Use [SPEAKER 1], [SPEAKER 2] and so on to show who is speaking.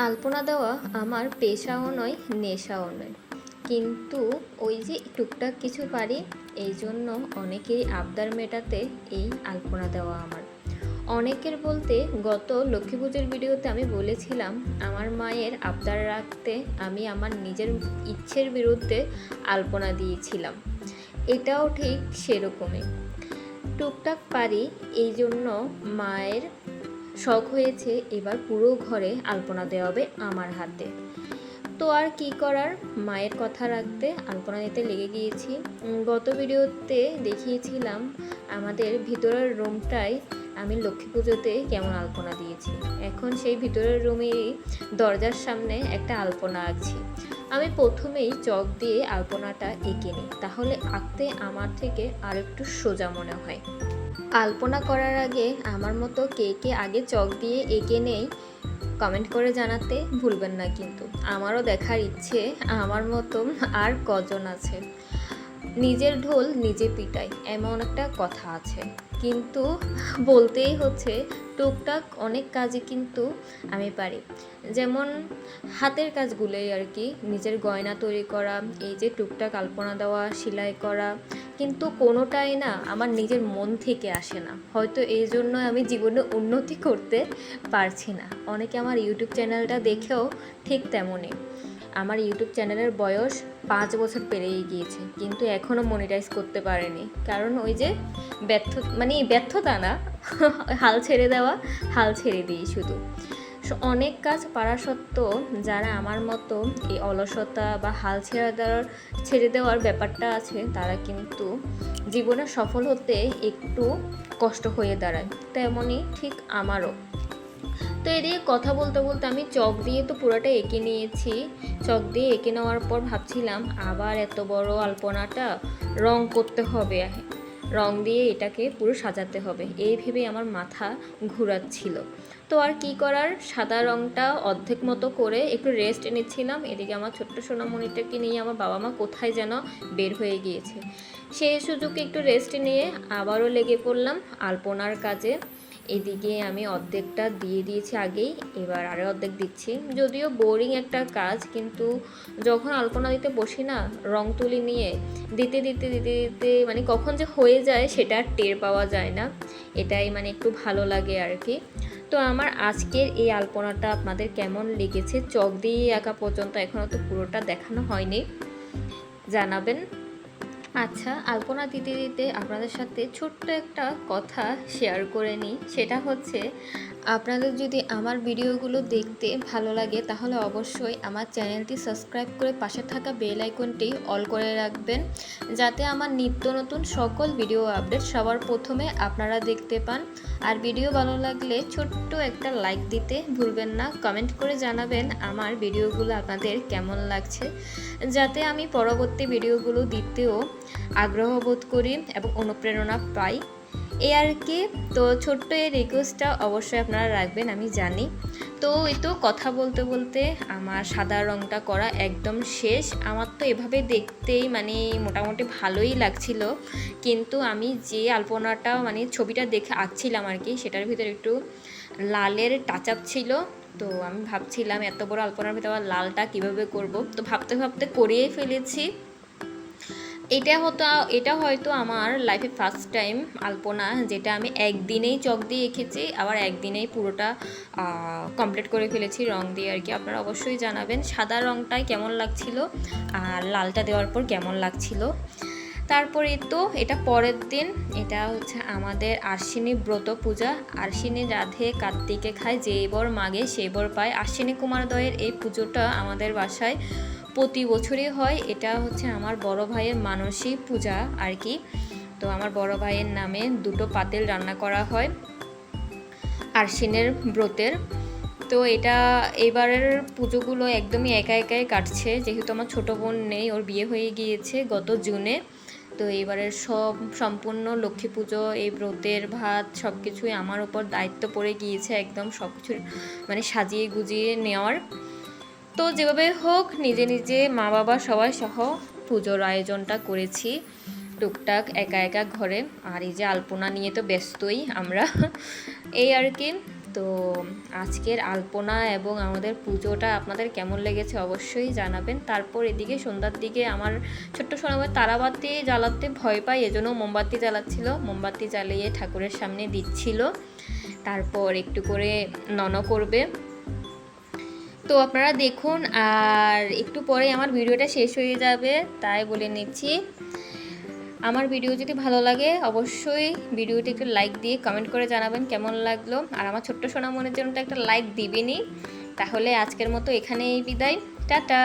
[SPEAKER 1] আলপনা দেওয়া আমার পেশাও নয়, নেশাও নয়। কিন্তু ওই যে টুকটাক কিছু পারি, এই জন্য অনেকেই আবদার মেটাতে এই আলপনা দেওয়া আমার। অনেকের বলতে, গত লক্ষ্মী পুজোর ভিডিওতে আমি বলেছিলাম, আমার মায়ের আবদার রাখতে আমি আমার নিজের ইচ্ছের বিরুদ্ধে আলপনা দিয়েছিলাম। এটাও ঠিক সেরকমই। টুকটাক পারি, এই জন্য মায়ের শখ হয়েছে, এবার পুরো ঘরে আলপনা দেওয়া হবে আমার হাতে। তো আর কি করার? মায়ের কথা রাখতে আলপনা দিতে লেগে গিয়েছি। গত ভিডিওতে দেখিয়েছিলাম আমাদের ভিতরের রুমটাই আমি লক্ষ্মী পুজোতে কেমন আলপনা দিয়েছি। এখন সেই ভিতরের রুমেরই দরজার সামনে একটা আলপনা আঁকছি। আমি প্রথমেই চক দিয়ে আলপনাটা এঁকে নিই, তাহলে আঁকতে আমার থেকে আর একটু সোজা মনে হয়। আলপনা করার আগে আমার মতো কে কে আগে চক দিয়ে এঁকে নেই কমেন্ট করে জানাতে ভুলবেন না কিন্তু। আমারও দেখার ইচ্ছে আমার মতো আর কজন আছে। নিজের ঢোল নিজে পিটাই, এমন একটা কথা আছে। কিন্তু বলতেই হচ্ছে, টুকটাক অনেক কাজই কিন্তু আমি পারি। যেমন হাতের কাজগুলোই আর কি, নিজের গয়না তৈরি করা, এই যে টুকটাক আলপনা দেওয়া, সেলাই করা কিন্তু কোনোটাই না আমার নিজের মন থেকে আসে না। হয়তো এই জন্য আমি জীবনে উন্নতি করতে পারছি না। অনেকে আমার ইউটিউব চ্যানেলটা দেখেও ঠিক তেমনই। আমার ইউটিউব চ্যানেলের বয়স পাঁচ বছর পেরিয়ে গিয়েছে, কিন্তু এখনও মনিটাইজ করতে পারেনি। কারণ ওই যে ব্যর্থ মানে ব্যর্থতা না, হাল ছেড়ে দেওয়া, হাল ছেড়ে দিই শুধু। অনেক কাজ পারা সত্ত্বেও যারা আমার মতো এই অলসতা বা হাল ছেড়ে দেওয়ার ছেড়ে দেওয়ার ব্যাপারটা আছে, তারা কিন্তু জীবনে সফল হতে একটু কষ্ট হয়ে দাঁড়ায়। তেমনই ঠিক আমারও। তো এদিকে কথা বলতে বলতে আমি চক দিয়ে তো পুরোটা এঁকে নিয়েছি। চক দিয়ে এঁকে নেওয়ার পর ভাবছিলাম, আবার এত বড় আলপনাটা রং করতে হবে। রং দিয়ে এটাকে পুরো সাজাতে হবে। এই ভেবে আমার মাথা ঘুরাচ্ছিল। তো আর কি করার? সাদা রংটা অর্ধেক মতো করে একটু রেস্ট এনেছিলাম। এদিকে আমার ছোট্ট সোনামণিটাকে নিয়ে আমার বাবা মা কোথায় যেন বের হয়ে গিয়েছে। সেই সুযোগে একটু রেস্ট নিয়ে আবারও লেগে পড়লাম আলপনার কাজে। এদিকে আমি অর্ধেকটা দিয়ে দিয়েছি আগেই, এবার আরও অর্ধেক দিচ্ছি। যদিও বোরিং একটা কাজ, কিন্তু যখন আলপনা দিতে বসি না, রং তুলি নিয়ে, দিতে দিতে দিতে দিতে মানে কখন যে হয়ে যায় সেটা টের পাওয়া যায় না। এটাই মানে একটু ভালো লাগে আর কি। তো আমার আজকের এই আলপনাটা আপনাদের কেমন লেগেছে? চক দিয়ে আঁকা পর্যন্ত এখনও তো পুরোটা দেখানো হয়নি। জানাবেন আচ্ছা আলপনা দিতে দিতে আপনাদের সাথে ছোট্ট একটা কথা শেয়ার করে নিই। সেটা হচ্ছে আপনাদের যদি আমার ভিডিওগুলো দেখতে ভালো লাগে, তাহলে অবশ্যই আমার চ্যানেলটি সাবস্ক্রাইব করে পাশে থাকা বেল আইকনটি অল করে রাখবেন, যাতে আমার নিত্য নতুন সকল ভিডিও আপডেট সবার প্রথমে আপনারা দেখতে পান। আর ভিডিও ভালো লাগলে ছোট্ট একটা লাইক দিতে ভুলবেন না। কমেন্ট করে জানাবেন আমার ভিডিওগুলো আপনাদের কেমন লাগছে, যাতে আমি পরবর্তী ভিডিওগুলো দিতেও আগ্রহ বোধ করি এবং অনুপ্রেরণা পাই। এই আর কি। তো ছোট্ট এই রিকোয়েস্টটা অবশ্যই আপনারা রাখবেন, আমি জানি। তো এই তো কথা বলতে বলতে আমার সাদা রঙটা করা একদম শেষ। আমার তো এভাবে দেখতেই মানে মোটামুটি ভালোই লাগছিল। কিন্তু আমি যে আলপনাটা মানে ছবিটা দেখে আঁকছিলাম আর কি, সেটার ভিতরে একটু লালের টাচ আপ ছিল। তো আমি ভাবছিলাম এত বড় আলপনার ভিতরে আবার লালটা কীভাবে করব? তো ভাবতে ভাবতে করিয়ে ফেলেছি। এটা হতো, এটা হয়তো আমার লাইফে ফার্স্ট টাইম আলপনা, যেটা আমি একদিনেই চক দিয়ে এঁকেছি, আবার একদিনেই পুরোটা কমপ্লিট করে ফেলেছি রং দিয়ে আর কি। আপনারা অবশ্যই জানাবেন সাদা রংটাই কেমন লাগছিল আর লালটা দেওয়ার পর কেমন লাগছিল। তারপরে তো এটা পরের দিন, এটা হচ্ছে আমাদের আশ্বিনী ব্রত পূজা। আশ্বিনী রাধে কার্তিকে খায় যে বর মাগে সেই বর পায়। আশ্বিনী কুমারদয়ের এই পুজোটা আমাদের বাসায় প্রতি বছরই হয়। এটা হচ্ছে আমার বড় ভাইয়ের মানসিক পূজা আর কি। তো আমার বড় ভাইয়ের নামে দুটো পাতিল রান্না করা হয় আশ্বিনের ব্রতের। তো এটা এবারের পুজোগুলো একদমই একা একাই কাটছে। যেহেতু আমার ছোটো বোন নেই, ওর বিয়ে হয়ে গিয়েছে গত জুনে। তো এবারের সব সম্পূর্ণ লক্ষ্মী পুজো, এই ব্রতের ভাত সব কিছুই আমার উপর দায়িত্ব পড়ে গিয়েছে একদম সব কিছু মানে সাজিয়ে গুজিয়ে নেওয়ার। তো যেভাবে হোক, নিজে নিজে মা বাবা সবাই সহ পুজোর আয়োজনটা করেছি। টুকটাক একা একা ঘরে। আর এই যে আলপনা নিয়ে তো ব্যস্তই আমরা। এই আর কি। তো আজকের আলপনা এবং আমাদের পুজোটা আপনাদের কেমন লেগেছে অবশ্যই জানাবেন। তারপর এদিকে সন্ধ্যার দিকে আমার ছোট্ট সময় তারাবাতি জ্বালাতে ভয় পাই এজন্য মোমবাতি জ্বালাচ্ছিল। মোমবাতি জ্বালিয়ে ঠাকুরের সামনে দিচ্ছিল। তারপর একটু করে নন করবে। তো আপনারা দেখুন, আর একটু পরে আমার ভিডিওটা শেষ হয়ে যাবে, তাই বলে নিচ্ছি। আমার ভিডিও যদি ভালো লাগে, অবশ্যই ভিডিওটি একটু লাইক দিয়ে কমেন্ট করে জানাবেন কেমন লাগল। আর আমার ছোট্ট সোনামনের জন্য একটা লাইক দিবেনি তাহলে আজকের মতো এখানেই বিদায়। টাটা!